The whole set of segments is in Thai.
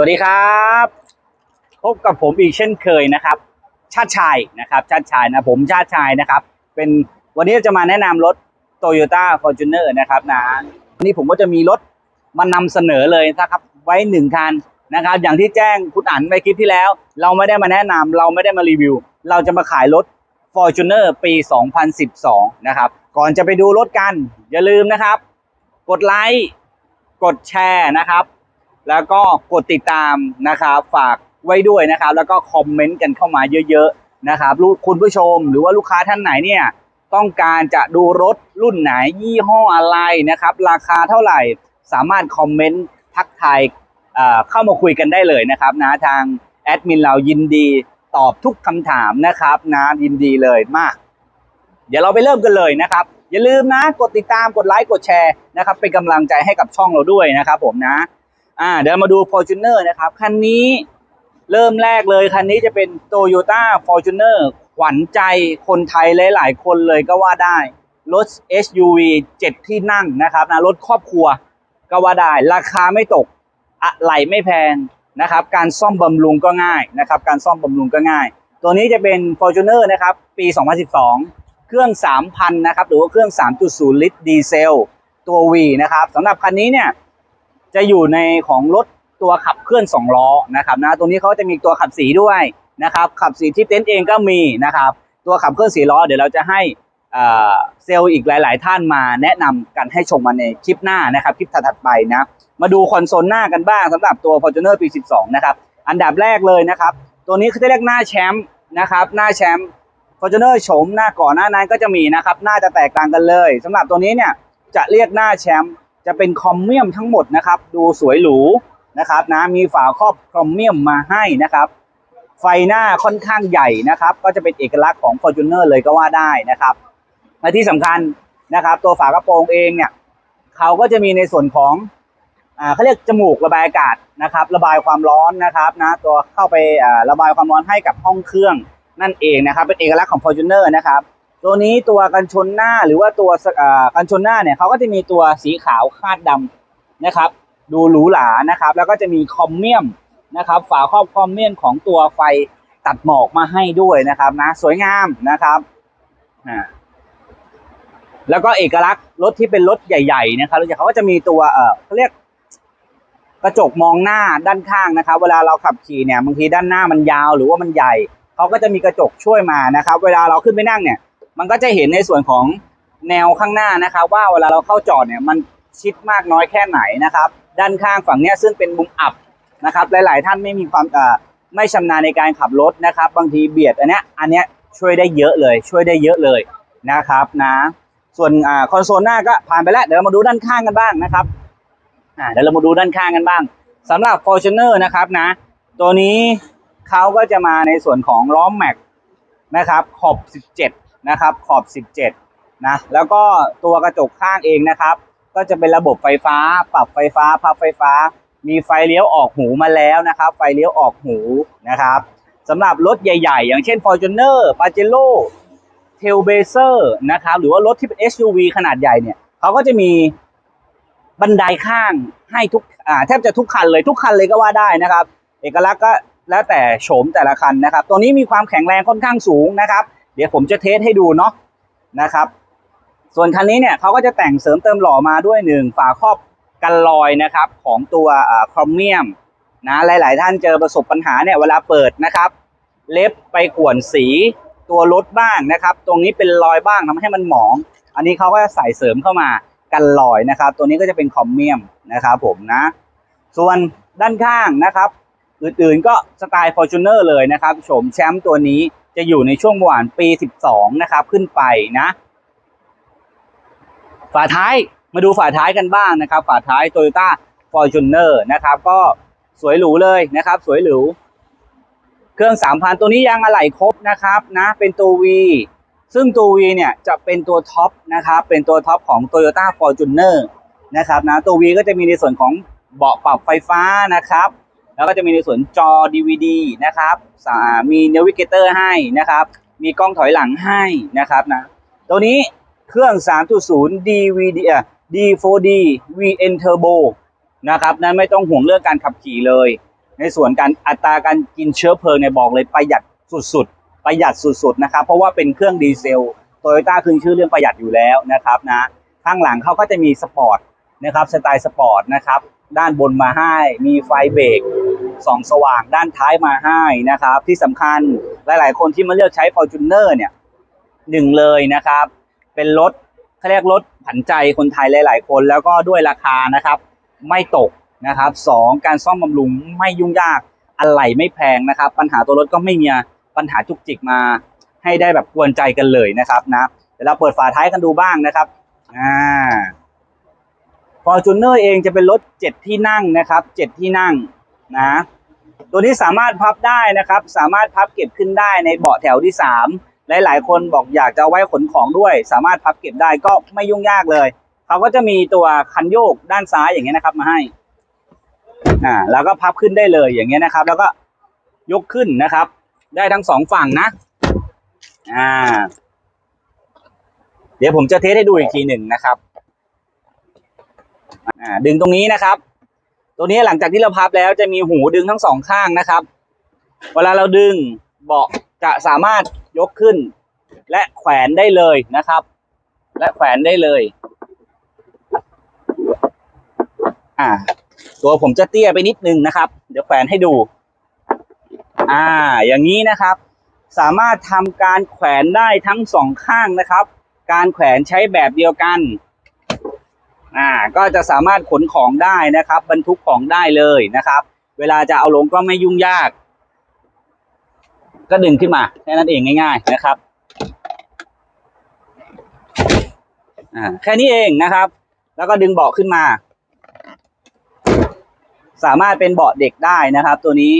สวัสดีครับ พบกับผมอีกเช่นเคยนะครับ ชาติชายนะครับ ชาติชายนะผมชาติชายนะครับ เป็นวันนี้จะมาแนะนำรถ Toyota Fortuner นะครับนะวันนี้ผมก็จะมีรถมานำเสนอเลยนะครับ ไว้หนึ่งคันนะครับ อย่างที่แจ้งคุณอั๋นไปคลิปที่แล้ว เราไม่ได้มาแนะนำเราไม่ได้มารีวิว เราจะมาขายรถ Fortuner ปี 2012 นะครับ ก่อนจะไปดูรถกัน อย่าลืมนะครับ กดไลค์กดแชร์นะครับ แล้วก็กดติดตามนะครับฝากไว้ด้วยนะครับ แล้วก็คอมเมนต์กันเข้ามาเยอะๆนะครับลูกคุณผู้ชมหรือว่าลูกค้าท่านไหนเนี่ยต้องการจะดูรถรุ่นไหนยี่ห้ออะไรนะครับ ราคาเท่าไหร่ สามารถคอมเมนต์ทักทายเอ่อเข้ามาคุยกันได้เลยนะครับนะทางแอดมินเรายินดีตอบทุกคำถามนะครับนะยินดีเลยมาก เดี๋ยวเราไปเริ่มกันเลยนะครับ อย่าลืมนะ กดติดตามกดไลค์กดแชร์นะครับ เป็นกำลังใจให้กับช่องเราด้วยนะครับผมนะ อ่าเดี๋ยวมาดู Fortuner นะครับคันนี้เริ่มแรกเลยคันนี้จะเป็น Toyota Fortuner ขวัญใจคนไทยหลายๆคนเลยก็ว่าได้ รถ SUV 7 ที่นั่งนะครับนะรถครอบครัวก็ว่าได้ ราคาไม่ตกอะไรไม่แพงนะครับ การซ่อมบำรุงก็ง่ายนะครับ การซ่อมบำรุงก็ง่าย ตัวนี้จะเป็น Fortuner นะครับ ปี 2012 เครื่อง 3,000 นะครับ หรือว่าเครื่อง 3.0 ลิตรดีเซล ตัว V นะครับสำหรับคันนี้เนี่ย จะอยู่ในของรถตัวขับเคลื่อน2ล้อนะครับนะตัวนี้เขาจะมีตัวขับสีด้วยนะครับขับสีที่เต็นท์เองก็มีนะครับตัวขับเคลื่อนสีล้อเดี๋ยวเราจะให้เอ่อเซลล์อีกหลาย ๆ ท่านมาแนะนำกันให้ชมมาในคลิปหน้านะครับคลิปถัดๆไปนะมาดูคอนโซลหน้ากันบ้างสำหรับตัว Fortuner ปี 12 นะครับอันดับแรกเลยนะครับตัวนี้เขาจะเรียกหน้าแชมป์นะครับหน้าแชมป์ Fortuner โฉมหน้าก่อนหน้านั้นก็จะมีนะครับหน้าจะแตกต่างกันเลยสำหรับตัวนี้เนี่ยจะเรียกหน้าแชมป์ จะเป็นคอมเมียมทั้งหมดนะครับ ดูสวยหรูนะครับนะมีฝาครอบคอมเมียมมาให้นะครับ ไฟหน้าค่อนข้างใหญ่นะครับ ก็จะเป็นเอกลักษณ์ของ Fortuner เลยก็ว่าได้นะครับและที่สำคัญนะครับ ตัวฝากระโปรงเองเนี่ยเขาก็จะมีในส่วนของอ่าเขาเรียกจมูกระบายอากาศนะครับ ระบายความร้อนนะครับนะตัวเข้าไปอ่าระบายความร้อนให้กับห้องเครื่องนั่นเองนะครับ เป็นเอกลักษณ์ของ Fortuner นะครับ ตัวนี้ตัวกันชนหน้าหรือว่าตัวเอ่อกันชนหน้าเนี่ยเขาก็จะมีตัวสีขาวคาดดำนะครับ ดูหรูหรานะครับ แล้วก็จะมีคอมเมียมนะครับ ฝาครอบคอมเมียมของตัวไฟตัดหมอกมาให้ด้วยนะครับนะสวยงามนะครับอ่าแล้วก็เอกลักษณ์รถที่เป็นรถใหญ่ ๆ นะครับรถใหญ่เขาก็จะมีตัวเออเขาเรียกกระจกมองหน้าด้านข้างนะครับ เวลาเราขับขี่เนี่ยบางทีด้านหน้ามันยาวหรือว่ามันใหญ่เขาก็จะมีกระจกช่วยมานะครับ เวลาเราขึ้นไปนั่งเนี่ย มันก็จะเห็นในส่วนของแนวข้างหน้านะครับ ว่าเวลาเราเข้าจอดเนี่ยมันชิดมากน้อยแค่ไหนนะครับ ด้านข้างฝั่งเนี้ยซึ่งเป็นมุมอับนะครับ หลาย ๆ ท่านไม่มีความเอ่อไม่ชำนาญในการขับรถนะครับ บางทีเบียดอันเนี้ยอันเนี้ยช่วยได้เยอะเลย ช่วยได้เยอะเลยนะครับนะส่วนอ่าคอนโซลหน้าก็ผ่านไปแล้วเดี๋ยวเรามาดูด้านข้างกันบ้างนะครับอ่าเดี๋ยวเรามาดูด้านข้างกันบ้างสำหรับ Fortuner นะครับนะ ตัวนี้เขาก็จะมาในส่วนของล้อมแม็กนะครับขอบ 17 นะครับขอบ 17นะแล้วก็ตัวกระจกข้างเองนะครับ ก็จะเป็นระบบไฟฟ้า ปรับไฟฟ้าพับไฟฟ้า มีไฟเลี้ยวออกหูมาแล้วนะครับ ไฟเลี้ยวออกหูนะครับสำหรับรถใหญ่ๆ อย่างเช่น Fortuner p a j e r o t a i l b a z e r นะครับหรือว่ารถที่เป็น SUV ขนาดใหญ่เนี่ยเขาก็จะมีบันไดข้างให้ทุกอ่าแทบจะทุกคันเลยทุกคันเลยก็ว่าได้นะครับ เอกลักษณ์ก็แล้วแต่โฉมแต่ละคันนะครับ ตัวนี้มีความแข็งแรงค่อนข้างสูงนะครับ เดี๋ยวผมจะเทสให้ดูเนาะนะครับ ส่วนคันนี้เนี่ยเขาก็จะแต่งเสริมเติมหล่อมาด้วยหนึ่งฝาครอบกันรอยนะครับของตัวครอมเมียมนะหลาย ๆ ท่านเจอประสบปัญหาเนี่ยเวลาเปิดนะครับ เล็บไปข่วนสีตัวรถบ้างนะครับ ตรงนี้เป็นรอยบ้างทำให้มันหมอง อันนี้เขาก็จะใส่เสริมเข้ามากันรอยนะครับ ตัวนี้ก็จะเป็นคอมเมียมนะครับผมนะ ส่วนด้านข้างนะครับ อื่น ๆ ก็สไตล์ Fortuner เลยนะครับโฉมแชมป์ตัวนี้ จะอยู่ในช่วงหวานปี 12 นะครับ ขึ้นไปนะ ฝาท้ายมาดูฝาท้ายกันบ้างนะครับ ฝาท้าย Toyota Fortuner นะครับ ก็สวยหรูเลยนะครับ สวยหรูเครื่อง 3,000 ตัวนี้ยางอะไหล่ครบนะครับนะเป็นตัว V ซึ่งตัว V เนี่ยจะเป็นตัวท็อปนะครับเป็นตัวท็อปของ Toyota Fortuner นะครับนะตัว V ก็จะมีในส่วนของเบาะปรับไฟฟ้านะครับ แล้วก็จะมีในส่วนจอ DVD นะครับสามี Navigator ให้นะครับ มีกล้องถอยหลังให้นะครับนะตัวนี้เครื่อง 3.0 DVD อะ D4D VN Turbo นะครับ นั้นไม่ต้องห่วงเรื่องการขับขี่เลย ในส่วนการอัตราการกินเชื้อเพลิงเนี่ยบอกเลยประหยัดสุดๆ ประหยัดสุดๆนะครับ เพราะว่าเป็นเครื่องดีเซลโตโยต้าขึ้นชื่อเรื่องประหยัดอยู่แล้วนะครับนะ ข้างหลังเขาก็จะมีสปอร์ตนะครับสไตล์สปอร์ตนะครับ ด้านบนมาให้ มีไฟเบรกส่องสว่างด้านท้ายมาให้นะครับ ที่สำคัญหลาย ๆ คนที่มาเลือกใช้ Fortuner เนี่ยหนึ่งเลยนะครับ เป็นรถเขาเรียกรถผันใจคนไทยหลาย ๆ คนแล้วก็ด้วยราคานะครับ ไม่ตกนะครับสองการซ่อมบำรุงไม่ยุ่งยากอะไหล่ไม่แพงนะครับ ปัญหาตัวรถก็ไม่มีปัญหาจุกจิกมา ให้ได้แบบกวนใจกันเลยนะครับนะเดี๋ยวเราเปิดฝาท้ายกันดูบ้างนะครับอ่า Fortuner เองจะเป็นรถเจ็ดที่นั่งนะครับเจ็ดที่นั่งนะ ตัวนี้สามารถพับได้นะครับ สามารถพับเก็บขึ้นได้ในเบาะแถวที่สามหลายๆ คนบอกอยากจะไว้ขนของด้วย สามารถพับเก็บได้ก็ไม่ยุ่งยากเลย เขาก็จะมีตัวคันโยกด้านซ้ายอย่างเงี้ยนะครับมาให้ อ่า แล้วก็พับขึ้นได้เลยอย่างเงี้ยนะครับ แล้วก็ยกขึ้นนะครับ ได้ทั้งสองฝั่งนะ อ่า เดี๋ยวผมจะเทสให้ดูอีกทีหนึ่งนะครับ อ่าดึงตรงนี้นะครับ ตัวนี้หลังจากที่เราพับแล้วจะมีหูดึงทั้งสองข้างนะครับ เวลาเราดึงเบาะจะสามารถยกขึ้น และแขวนได้เลยนะครับ และแขวนได้เลย อ่า ตัวผมจะเตี้ยไปนิดนึงนะครับ เดี๋ยวแขวนให้ดู อ่า อย่างนี้นะครับ สามารถทำการแขวนได้ทั้งสองข้างนะครับ การแขวนใช้แบบเดียวกัน อ่าก็จะสามารถขนของได้นะครับ บรรทุกของได้เลยนะครับ เวลาจะเอาลงก็ไม่ยุ่งยาก ก็ดึงขึ้นมาแค่นั้นเองง่าย ๆนะครับอ่าแค่นี้เองนะครับ แล้วก็ดึงเบาะขึ้นมา สามารถเป็นเบาะเด็กได้นะครับ ตัวนี้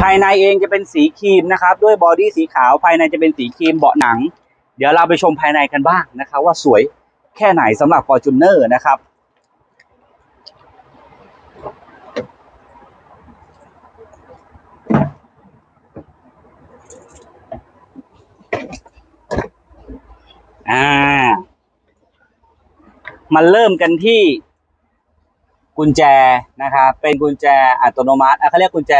ภายในเองจะเป็นสีครีมนะครับ ด้วยบอดี้สีขาวภายในจะเป็นสีครีมเบาะหนัง เดี๋ยวเราไปชมภายในกันบ้างนะครับ ว่าสวยแค่ไหนสำหรับ Fortuner นะครับ อ่า มันเริ่มกันที่กุญแจนะครับ เป็นกุญแจอัตโนมัติเขาเรียกกุญแจ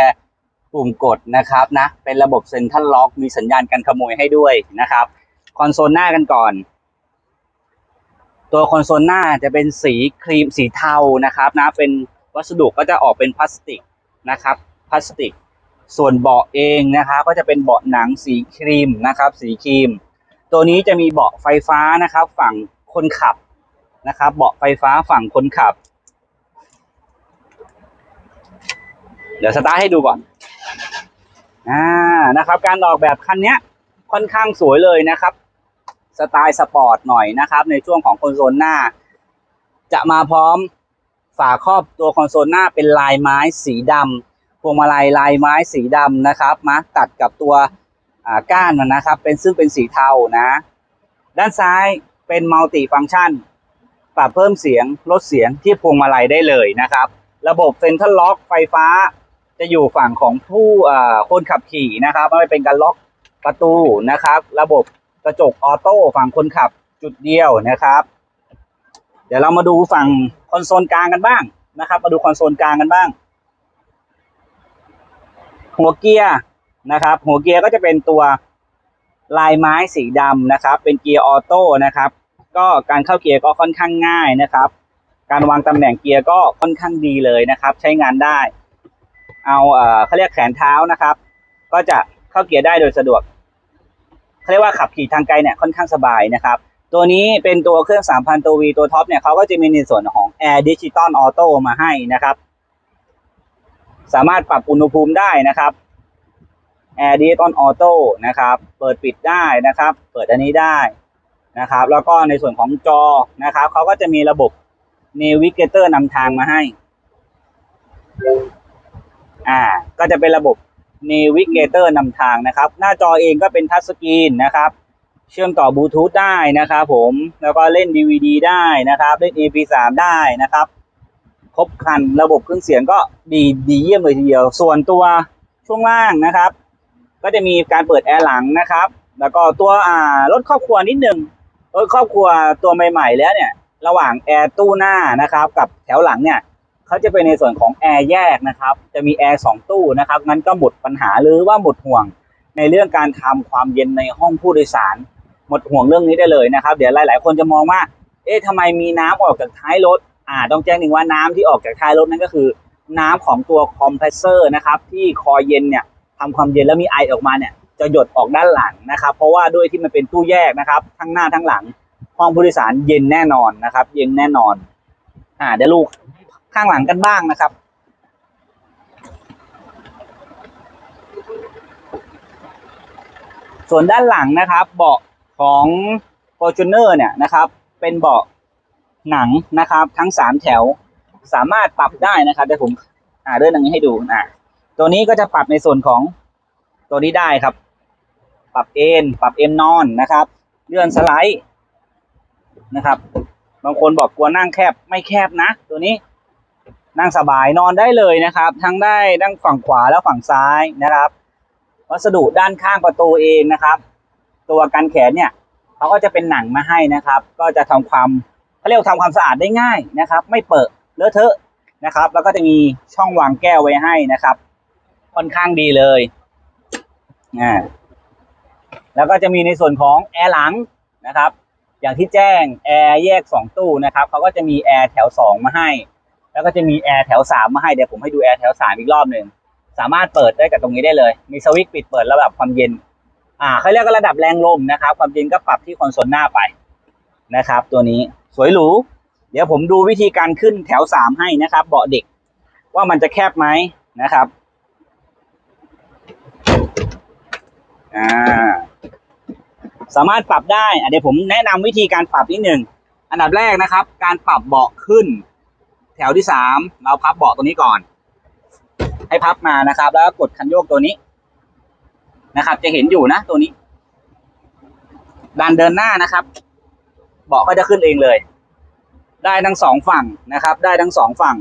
ปุ่มกดนะครับนะ เป็นระบบเซ็นทรัลล็อก มีสัญญาณการขโมยให้ด้วยนะครับ คอนโซลหน้ากันก่อน ตัวคอนโซลหน้าจะเป็นสีครีมสีเทานะครับนะเป็นวัสดุก็จะออกเป็นพลาสติกนะครับพลาสติก ส่วนเบาะเองนะครับก็จะเป็นเบาะหนังสีครีมนะครับ สีครีม ตัวนี้จะมีเบาะไฟฟ้านะครับ ฝั่งคนขับนะครับ เบาะไฟฟ้าฝั่งคนขับ เดี๋ยวสตาร์ทให้ดูก่อนอ่านะครับ การออกแบบคันนี้ค่อนข้างสวยเลยนะครับ สไตล์สปอร์ตหน่อยนะครับ ในช่วงของคอนโซลหน้า จะมาพร้อมฝาครอบตัวคอนโซลหน้าเป็นลายไม้สีดำพวงมาลัยลายไม้สีดำนะครับ มาตัดกับตัวก้านมันนะครับ เป็นซึ่งเป็นสีเทานะ ด้านซ้ายเป็นมัลติฟัง c t ชัน ปรับเพิ่มเสียงลดเสียงที่พวงมาลัยได้เลยนะครับ ระบบเซ็นทรัลล็อกไฟฟ้าจะอยู่ฝั่งของผู้คนขับขี่นะครับไม่เป็นการล็อกประตูนะครับ ระบบ กระจกออโต้ฝั่งคนขับจุดเดียวนะครับ เดี๋ยวเรามาดูฝั่งคอนโซลกลางกันบ้างนะครับ มาดูคอนโซลกลางกันบ้าง หัวเกียร์นะครับ หัวเกียร์ก็จะเป็นตัวลายไม้สีดำนะครับ เป็นเกียร์ออโต้นะครับ ก็การเข้าเกียร์ก็ค่อนข้างง่ายนะครับ การวางตำแหน่งเกียร์ก็ค่อนข้างดีเลยนะครับ ใช้งานได้ เอาเอ่อเขาเรียกแขนเท้านะครับ ก็จะเข้าเกียร์ได้โดยสะดวก เขาเรียกว่าขับขี่ทางไกลเนี่ยค่อนข้างสบายนะครับ ตัวนี้เป็นตัวเครื่อง 3,000 ตัว V ตัวท็อปเนี่ยเขาก็จะมีในส่วนของ Air Digital Auto มาให้นะครับ สามารถปรับอุณหภูมิได้นะครับ Air Digital Auto นะครับ เปิดปิดได้นะครับ เปิดอันนี้ได้นะครับ แล้วก็ในส่วนของจอนะครับเขาก็จะมีระบบ Navigator นำทางมาให้ อ่า ก็จะเป็นระบบ Navigator นำทางนะครับ หน้าจอเองก็เป็นทัชสกรีนนะครับ เชื่อมต่อบลูทูธได้นะครับผมแล้วก็เล่น DVD ได้นะครับ เล่น MP3 ได้นะครับ ครบครันระบบเครื่องเสียงก็ดีดีเยี่ยมเลยทีเดียว ส่วนตัวช่วงล่างนะครับ ก็จะมีการเปิดแอร์หลังนะครับ แล้วก็ตัวอ่ารถครอบครัวนิดนึงรถครอบครัวตัวใหม่ ๆ แล้วเนี่ย ระหว่างแอร์ตู้หน้านะครับ กับแถวหลังเนี่ย เขาจะเป็นในส่วนของแอร์แยกนะครับ จะมีแอร์สองตู้นะครับงั้นก็หมดปัญหาหรือว่าหมดห่วง ในเรื่องการทำความเย็นในห้องผู้โดยสาร หมดห่วงเรื่องนี้ได้เลยนะครับ เดี๋ยวหลาย ๆ คนจะมองว่า เอ๊ะทำไมมีน้ำออกจากท้ายรถอ่าต้องแจ้งหนึ่งว่าน้ำที่ออกจากท้ายรถนั่นก็คือ น้ำของตัวคอมเพรสเซอร์นะครับที่คอยเย็นเนี่ยทำความเย็นแล้วมีไอออกมาเนี่ยจะหยดออกด้านหลังนะครับ เพราะว่าด้วยที่มันเป็นตู้แยกนะครับทั้งหน้าทั้งหลังห้องผู้โดยสารเย็นแน่นอนนะครับ เย็นแน่นอน อ่าเดี๋ยวลูก ข้างหลังกันบ้างนะครับ ส่วนด้านหลังนะครับ เบาะของ Fortuner เนี่ยนะครับ เป็นเบาะหนังนะครับ ทั้งสามแถวสามารถปรับได้นะครับเดี๋ยวผมอ่าเดินองนี้ให้ดูอ่าตัวนี้ก็จะปรับในส่วนของตัวนี้ได้ครับ ปรับเอนปรับเอ็นนอนนะครับ เลื่อนสไลด์นะครับ บางคนบอกกลัวนั่งแคบไม่แคบนะ ตัวนี้ นั่งสบายนอนได้เลยนะครับ ทั้งได้ทั้งฝั่งขวาและฝั่งซ้ายนะครับ วัสดุด้านข้างประตูเองนะครับ ตัวกันแขนเนี่ยเขาก็จะเป็นหนังมาให้นะครับ ก็จะทำความเขาเรียกว่าความสะอาดได้ง่ายนะครับ ไม่เปิดเลอะเทอะนะครับ แล้วก็จะมีช่องวางแก้วไว้ให้นะครับ ค่อนข้างดีเลยอ่าแล้วก็จะมีในส่วนของแอร์หลังนะครับ อย่างที่แจ้งแอร์แยกสองตู้นะครับเขาก็จะมีแอร์แถวสองมาให้ แล้วก็จะมีแอร์แถวสามมาให้เดี๋ยวผมให้ดูแอร์แถวสามอีกรอบหนึ่งสามารถเปิดได้กับตรงนี้ได้เลย มีสวิตช์ปิดเปิดระดับความเย็น อ่าเขาเรียกระดับแรงลมนะครับ ความเย็นก็ปรับที่คอนโซลหน้าไปนะครับ ตัวนี้สวยหรูเดี๋ยวผมดูวิธีการขึ้นแถวสามให้นะครับ เบาะเด็ก ว่ามันจะแคบไหมนะครับอ่าสามารถปรับได้เดี๋ยวผมแนะนำวิธีการปรับนิดหนึ่งอันดับแรกนะครับ การปรับเบาะขึ้น แถวที่สามเราพับเบาะตัวนี้ก่อน ให้พับมานะครับ แล้วก็กดคันโยกตัวนี้นะครับ จะเห็นอยู่นะตัวนี้ดันเดินหน้านะครับ เบาะก็จะขึ้นเองเลย ได้ทั้งสองฝั่งนะครับ ได้ทั้งสองฝั่ง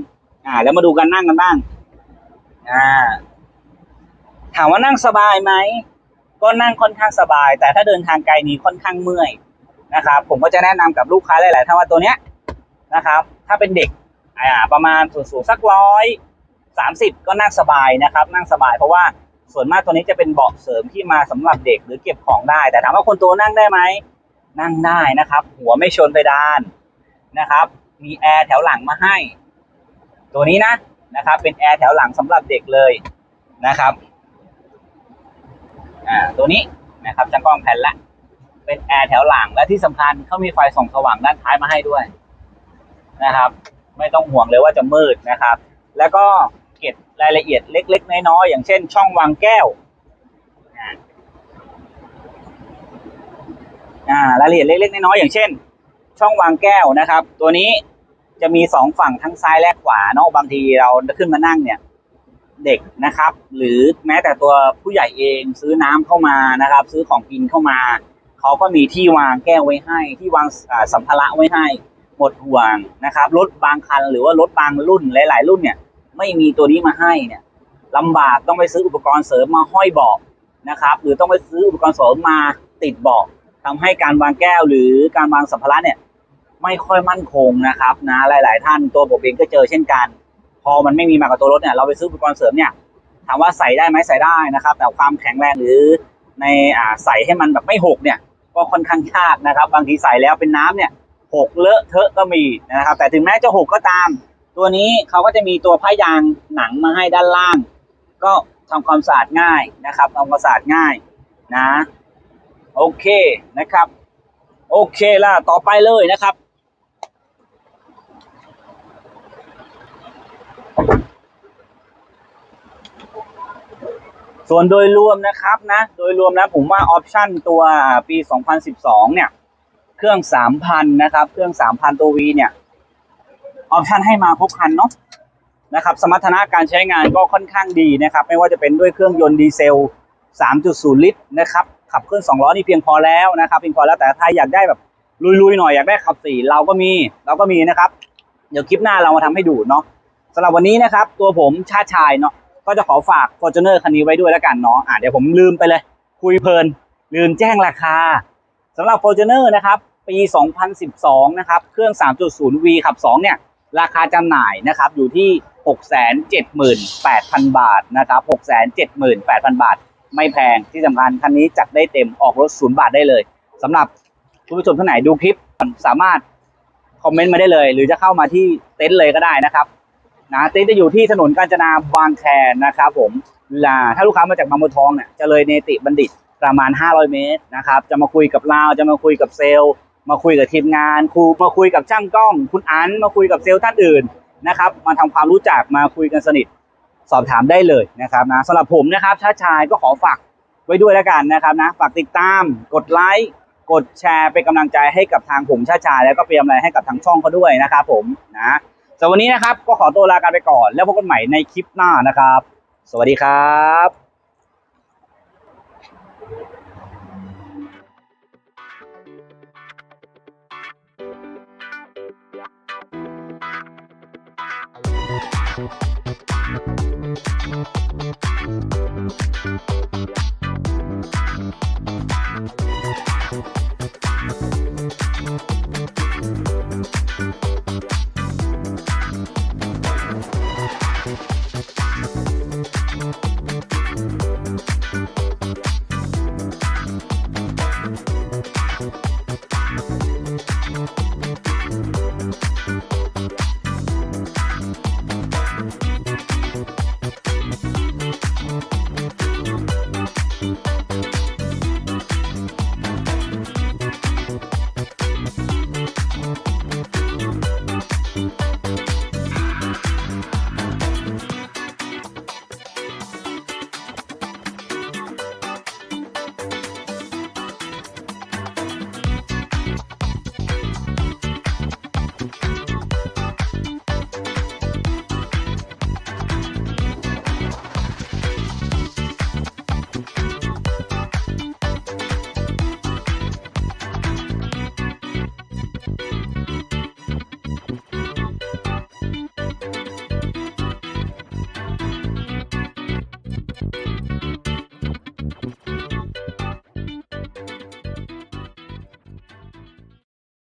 อ่า แล้วมาดูกันนั่งกันบ้าง อ่า ถามว่านั่งสบายไหมก็นั่งค่อนข้างสบาย แต่ถ้าเดินทางไกลนี้ค่อนข้างเมื่อยนะครับ ผมก็จะแนะนำกับลูกค้าหลาย ๆ ท่านว่าตัวเนี้ยนะครับ ถ้าเป็นเด็ก อ่าประมาณสูงสูงสักร้อยสามสิบก็นั่งสบายนะครับ นั่งสบายเพราะว่าส่วนมากตัวนี้จะเป็นเบาะเสริมที่มาสำหรับเด็กหรือเก็บของได้ แต่ถามว่าคนโตนั่งได้ไหมนั่งได้นะครับ หัวไม่ชนไปดานนะครับ มีแอร์แถวหลังมาให้ ตัวนี้นะนะครับ เป็นแอร์แถวหลังสำหรับเด็กเลยนะครับอ่าตัวนี้นะครับจะกล้องแผ่นละเป็นแอร์แถวหลังและที่สำคัญเขามีไฟส่องสว่างด้านท้ายมาให้ด้วยนะครับ ไม่ต้องห่วงเลยว่าจะมืดนะครับ แล้วก็เก็บรายละเอียดเล็ก ๆ น้อยๆอย่างเช่น ช่องวางแก้วรายละเอียดเล็กๆน้อยๆอย่างเช่น ช่องวางแก้วนะครับ ตัวนี้จะมีสองฝั่งทั้งซ้ายและขวาเนาะบางทีเราขึ้นมานั่งเนี่ย เด็กนะครับ หรือแม้แต่ตัวผู้ใหญ่เองซื้อน้ำเข้ามานะครับ ซื้อของกินเข้ามา เขาก็มีที่วางแก้วไว้ให้ ที่วางสัมภาระไว้ให้ หมดห่วงนะครับ รถบางคันหรือว่ารถบางรุ่นหลาย ๆ รุ่นเนี่ย ไม่มีตัวนี้มาให้เนี่ยลำบากต้องไปซื้ออุปกรณ์เสริมมาห้อยเบาะนะครับ หรือต้องไปซื้ออุปกรณ์เสริมมาติดเบาะทำให้การวางแก้วหรือการวางสัมภาระเนี่ย ไม่ค่อยมั่นคงนะครับนะหลาย ๆ ท่านตัวผมเองก็เจอเช่นกัน พอมันไม่มีมากับตัวรถเนี่ยเราไปซื้ออุปกรณ์เสริมเนี่ยถามว่าใส่ได้ไหมใส่ได้นะครับ แต่ความแข็งแรงหรือในอ่าใส่ให้มันแบบไม่หกเนี่ย ก็ค่อนข้างยากนะครับ บางทีใส่แล้วเป็นน้ำเนี่ย หกเลอะเทอะก็มีนะครับ แต่ถึงแม้จะหกก็ตาม ตัวนี้เขาก็จะมีตัวผ้ายางหนังมาให้ด้านล่าง ก็ทำความสะอาดง่ายนะครับทำความสะอาดง่ายนะโอเคนะครับ โอเคล่ะต่อไปเลยนะครับ ส่วนโดยรวมนะครับนะ โดยรวมนะผมว่าออปชั่นตัวปี 2012 เนี่ย เครื่อง3,000นนะครับ เครื่อง3,000ตัว V เนี่ยออปชันให้มาครบคันเนาะนะครับ สมรรถนะการใช้งานก็ค่อนข้างดีนะครับ ไม่ว่าจะเป็นด้วยเครื่องยนต์ดีเซล 3.0 ลิตรนะครับ ขับเคลื่อน2ล้อนี่เพียงพอแล้วนะครับเพียงพอแล้วแต่ถ้าอยากได้แบบลุยๆหน่อยอยากได้ขับสี่เราก็มีเราก็มีนะครับ เดี๋ยวคลิปหน้าเรามาทำให้ดูเนาะสำหรับวันนี้นะครับ ตัวผมชาติชายเนาะก็จะขอฝาก Fortuner คันนี้ไว้ด้วยแล้วกันเนาะอะเดี๋ยวผมลืมไปเลย คุยเพลิน ลืมแจ้งราคาสำหรับ Fortuner นะครับ ปี 2012 นะครับ เครื่อง 3.0V ขับ 2 เนี่ย ราคาจำหน่ายนะครับ อยู่ที่ 678,000 บาทนะครับ 678,000 บาท ไม่แพงที่สำคัญคันนี้จัดได้เต็มออกรถศูนย์บาทได้เลยสำหรับคุณผู้ชมท่านไหนดูคลิปสามารถคอมเมนต์มาได้เลย หรือจะเข้ามาที่เต็นท์เลยก็ได้นะครับนะเต็นท์จะอยู่ที่ถนนกาญจนาบางแคนะครับผมลาถ้าลูกค้ามาจากบางบัวทองเนี่ยจะเลยเนติบัณฑิตประมาณ 500 เมตรนะครับ จะมาคุยกับเราจะมาคุยกับเซลล์ มาคุยกับทีมงานครูมาคุยกับช่างกล้อง คุณอันมาคุยกับเซลล์ท่านอื่นนะครับ มาทำความรู้จักมาคุยกันสนิท สอบถามได้เลยนะครับนะสำหรับผมนะครับชาชายก็ขอฝากไว้ด้วยแล้วกันนะครับนะฝากติดตาม กดไลค์กดแชร์เป็นกำลังใจให้กับทางผมชาชายแล้วก็เป็นกำลังใจให้กับทางช่องเขาด้วยนะครับผมนะสำหรับวันนี้นะครับก็ขอตัวลากันไปก่อน แล้วพบกันใหม่ในคลิปหน้านะครับ สวัสดีครับ Música